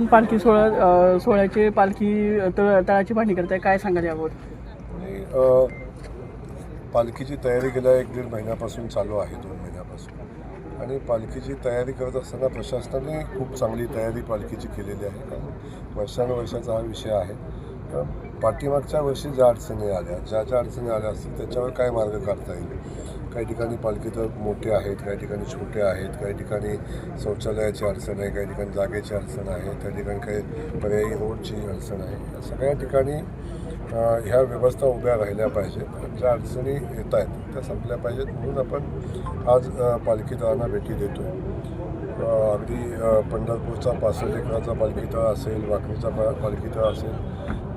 आपण पालखी सोहळा सोहळ्याची पालखी तळ तळाची पाहणी करताय काय सांगाल यावर? पालखीची तयारी गेल्या एक दीड महिन्यापासून चालू आहे दोन महिन्यापासून. आणि पालखीची तयारी करत असताना प्रशासनाने खूप चांगली तयारी पालखीची केलेली आहे. कारण वर्षानुवर्षाचा हा विषय आहे. पाठीमागच्या वर्षी ज्या अडचणी आल्या ज्या ज्या अडचणी आल्या असतील त्याच्यावर काय मार्ग काढता येईल? काही ठिकाणी पालखी तर मोठे आहेत काही ठिकाणी छोटे आहेत काही ठिकाणी शौचालयाची अडचण आहे काही ठिकाणी जागेची अडचण आहे त्या ठिकाणी काही पर्यायी रोडची अडचण आहे. या सगळ्या ठिकाणी ह्या व्यवस्था उभ्या राहिल्या पाहिजेत. आणि ज्या अडचणी येत आहेत त्या संपल्या पाहिजेत. म्हणून आपण आज पालखीदारांना भेटी देतो. अगदी पंढरपूरचा पासष्ट पालखीतळ असेल वाकरीचा पा पालखी असेल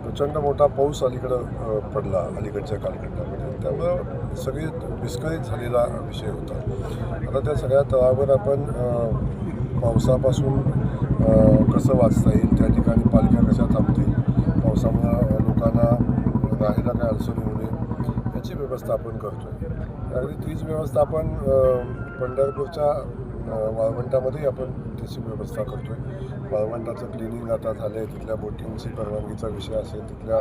प्रचंड मोठा पाऊस अलीकडं पडला अलीकडच्या कालखंडामध्ये. त्यामुळं सगळी विस्कळीत झालेला विषय होता. आता त्या सगळ्या तळावर आपण पावसापासून कसं वाचता येईल? त्या ठिकाणी पालख्या कशा थांबतील? पावसामुळं लोकांना राहायला काय अडचण होऊ नये याची व्यवस्था आपण करतो आहे अगदी तीच व्यवस्था आपण पंढरपूरच्या वाळवंटामध्येही आपण त्याची व्यवस्था करतो आहे वाळवंटाचं क्लिनिंग आता झालं आहे तिथल्या बोटिंगची परवानगीचा विषय असेल तिथल्या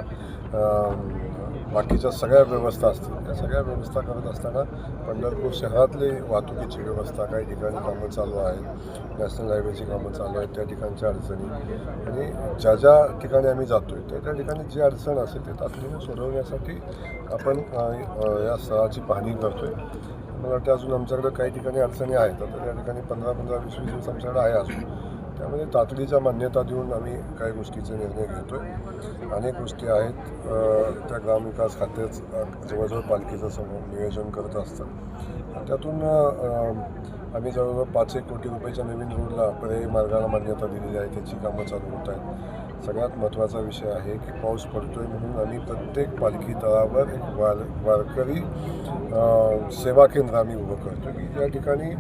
बाकीच्या सगळ्या व्यवस्था असतील. त्या सगळ्या व्यवस्था करत असताना पंढरपूर शहरातली वाहतुकीची व्यवस्था काही ठिकाणी कामं चालू आहेत. नॅशनल हायवेची कामं चालू आहेत त्या ठिकाणच्या अडचणी. आणि ज्या ज्या ठिकाणी आम्ही जातो आहे त्या त्या ठिकाणी जी अडचण असेल ते तातडीने सोडवण्यासाठी आपण या स्थळाची पाहणी करतो आहे मला वाटतं अजून आमच्याकडे काही ठिकाणी अडचणी आहेत. तर त्या ठिकाणी पंधरा पंधरा वीस वीस दिवस आमच्याकडे आहे अजून. त्यामध्ये तातडीच्या मान्यता देऊन आम्ही काही गोष्टीचे निर्णय घेतो आहे अनेक गोष्टी आहेत त्या ग्रामविकास खात्याच जवळजवळ पालखीचं समोर नियोजन करत असतं त्यातून आम्ही जवळजवळ पाच एक कोटी रुपयाच्या नवीन रोडला पर्यायी मार्गाला मान्यता दिलेली आहे त्याची कामं चालू होत आहेत. सगळ्यात महत्त्वाचा विषय आहे की पाऊस पडतो आहे म्हणून आम्ही प्रत्येक पालखी तळावर एक वार वारकरी सेवा केंद्र आम्ही उभं करतो की ज्या ठिकाणी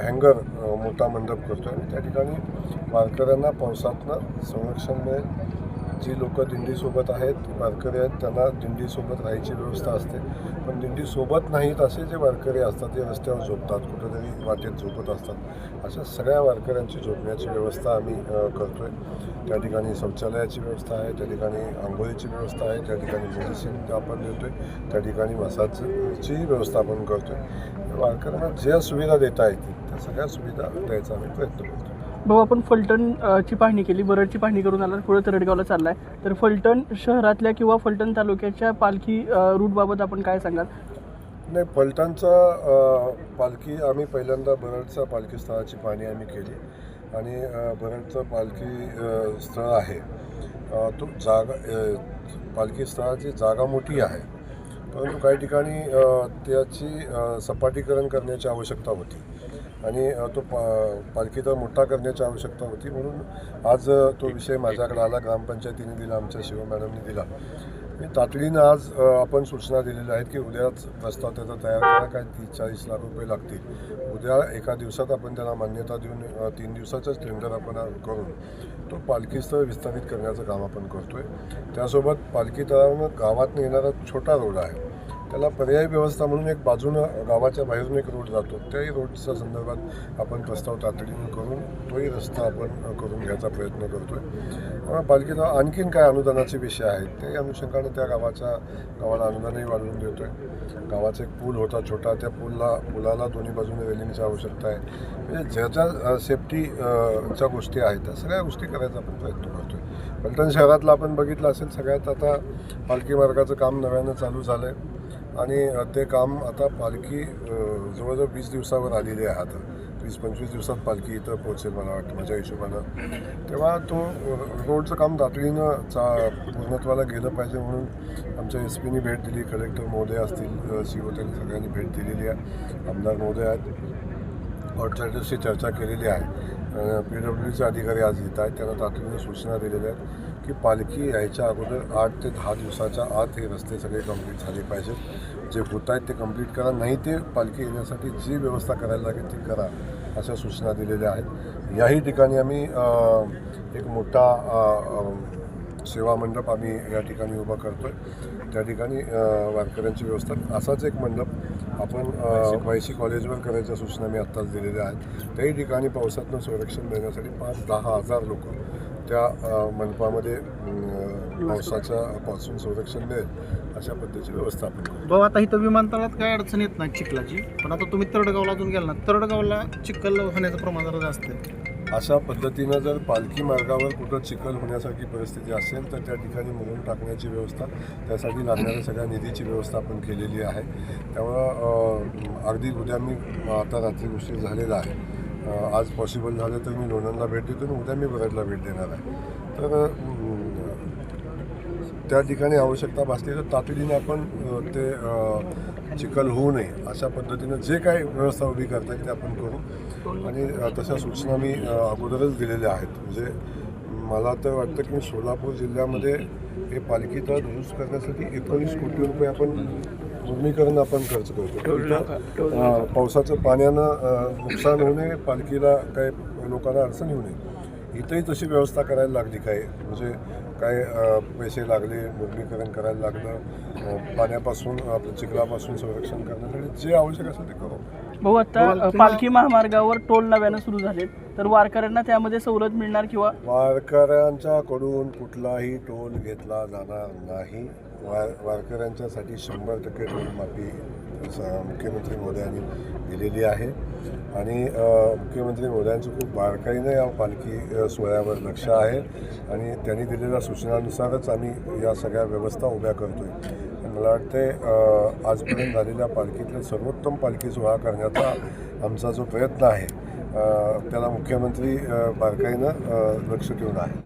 हँगर मोठा मंडप करतो आणि त्या ठिकाणी वारकऱ्यांना पावसातनं संरक्षण मिळेल. जी लोक दिंडीसोबत आहेत वारकरी आहेत त्यांना दिंडीसोबत राहायची व्यवस्था असते. पण दिंडीसोबत नाहीत असे जे वारकरी असतात ते रस्त्यावर झोपतात कुठेतरी वाटेत झोपत असतात. अशा सगळ्या वारकऱ्यांची झोपण्याची व्यवस्था आम्ही करतो आहे त्या ठिकाणी शौचालयाची व्यवस्था आहे त्या ठिकाणी आंघोळीची व्यवस्था आहे त्या ठिकाणी मेडिसिन आपण देतो आहे त्या ठिकाणी मसाजची व्यवस्था आपण करतो आहे वारकऱ्यांना ज्या सुविधा देता येतील त्या सगळ्या सुविधा द्यायचा आम्ही प्रयत्न करतो. भाऊ आपण फलटण ची पाहणी केली बरडची पाहणी करून आला पुढे तरडगावला चाललाय. तर फलटण शहरातल्या किंवा फलटण तालुक्याच्या पालखी रूटबाबत आपण काय सांगाल? नाही पलटणचा अ, पालखी आम्ही पहिल्यांदा बरडचा पालखी स्थळाची पाहणी आम्ही केली. आणि बरडचं पालखी स्थळ आहे. तो जागा पालखी स्थळाची जागा मोठी आहे. परंतु काही ठिकाणी त्याची सपाटीकरण करण्याची आवश्यकता होती. आणि तो पा पालखी तर मोठा करण्याची आवश्यकता होती. म्हणून आज तो विषय माझ्याकडे आला. ग्रामपंचायतीने दिला आमच्या शिव मॅडमने दिला. तातडीनं आज आपण सूचना दिलेल्या आहेत की उद्याच प्रस्ताव त्याचा तयार करा काय तीस चाळीस लाख रुपये लागतील. उद्या एका दिवसात आपण त्याला मान्यता देऊन तीन दिवसाचंच टेंडर आपण करून तो पालखी स्थळ विस्तारित करण्याचं काम आपण करतो आहे त्यासोबत पालखी तळावरून गावातनं येणारा छोटा रोड आहे त्याला पर्यायी व्यवस्था म्हणून एक बाजूनं गावाच्या बाहेरून एक रोड जातो. त्याही रोडच्या संदर्भात आपण प्रस्ताव तातडीने करून तोही रस्ता आपण करून घ्यायचा प्रयत्न करतो आहे पालखीचा आणखीन काय अनुदानाचे विषय आहेत ते अनुषंगानं त्या गावाच्या गावाला अनुदानही वाढवून देतो आहे गावाचा एक पूल होता छोटा त्या पूलला पुलाला दोन्ही बाजूने रेलिंगची आवश्यकता आहे. म्हणजे ज्या ज्या सेफ्टी गोष्टी आहेत त्या सगळ्या गोष्टी करायचा आपण प्रयत्न करतो आहे पलटण शहरातलं आपण बघितलं असेल सगळ्यात आता पालखी मार्गाचं काम नव्यानं चालू झालं आहे आणि ते काम आता पालखी जवळजवळ वीस दिवसावर आलेली आहे आता वीस पंचवीस दिवसात पालखी इथं पोहोचेल मला वाटतं माझ्या हिशोबानं. तेव्हा तो रोडचं काम तातडीनं चा पूर्णत्वाला गेलं पाहिजे म्हणून आमच्या एस पीनी भेट दिली. कलेक्टर महोदय असतील सी ओ त्यांनी सगळ्यांनी भेट दिलेली आहे. आमदार महोदय आहेत. कॉन्ट्रॅक्टरशी चर्चा केलेली आहे. पी डब्ल्यूचे अधिकारी आज येत आहेत त्यांना तातडीनं सूचना दिलेल्या आहेत. की पालखी यायच्या अगोदर आठ ते दहा दिवसाच्या आत हे रस्ते सगळे कंप्लीट झाले पाहिजेत. जे होत आहेत ते कंप्लीट करा. नाही ते पालखी येण्यासाठी जी व्यवस्था करायला लागेल ती करा अशा सूचना दिलेल्या आहेत. याही ठिकाणी आम्ही एक मोठा सेवा मंडप आम्ही या ठिकाणी उभा करतो आहे त्या ठिकाणी वारकऱ्यांची व्यवस्था. असाच एक मंडप आपण वायसी कॉलेजवर करायच्या सूचना मी आत्ताच दिलेल्या आहेत. त्याही ठिकाणी पावसातनं संरक्षण देण्यासाठी पाच दहा हजार लोक त्या मंडपामध्ये पावसाच्या पासून संरक्षण मिळेल अशा पद्धतीची व्यवस्था आपण करू भाऊ आता इथं विमानतळात काय अडचण येत नाही चिखलाची? पण आता तुम्ही तरडगावला अजून गेला ना तरडगावला चिखल होण्याचं प्रमाण जरा जास्त आहे. अशा पद्धतीनं जर पालखी मार्गावर कुठं चिखल होण्यासारखी परिस्थिती असेल तर त्या ठिकाणी मुरुम टाकण्याची व्यवस्था त्यासाठी लागणाऱ्या सगळ्या निधीची व्यवस्था आपण केलेली आहे. त्यामुळं अगदी उद्या मी आता रात्री उशीर झालेला आहे. आज पॉसिबल झालं तर मी लोणंदला भेट देतो आणि उद्या मी बरडला भेट देणार आहे. तर त्या ठिकाणी आवश्यकता भासली तर तातडीने आपण ते चिखल होऊ नये अशा पद्धतीनं जे काही व्यवस्था उभी करता येईल ते आपण करू. आणि तशा सूचना मी अगोदरच दिलेल्या आहेत. म्हणजे मला तर वाटतं की सोलापूर जिल्ह्यामध्ये हे पालखी तळ दुरुस्त करण्यासाठी एकोणीस कोटी रुपये आपण मुर्मीकरण आपण खर्च करतो. पावसाचं पाण्यानं नुकसान होऊ नये पालखीला काय लोकांना अडचण येऊ नये. इथंही तशी व्यवस्था करायला लागली काय? म्हणजे काय पैसे लागले मुर्मीकरण करायला लागलं पाण्यापासून आपल्या चिखलापासून संरक्षण करण्यासाठी जे आवश्यक असेल ते करू. भाऊ आता पालखी महामार्गावर टोल नव्यानं सुरू झालेत. तर वारकऱ्यांना त्यामध्ये सवलत मिळणार किंवा वारकऱ्यांच्याकडून कुठलाही टोल घेतला जाणार नाही. वार वारकऱ्यांच्यासाठी शंभर टक्के टोलमाफी मुख्यमंत्री मोदयांनी दिलेली आहे. आणि मुख्यमंत्री मोदयांचं खूप बारकाईनं या पालखी सोहळ्यावर लक्ष आहे. आणि त्यांनी दिलेल्या सूचनानुसारच आम्ही या सगळ्या व्यवस्था उभ्या करतो आहे मला वाटते आजपर्यंत झालेल्या पालखीतले सर्वोत्तम पालखी सोहळा करण्याचा आमचा जो प्रयत्न आहे त्याला मुख्यमंत्री बारकाईनं लक्ष ठेवून आहे.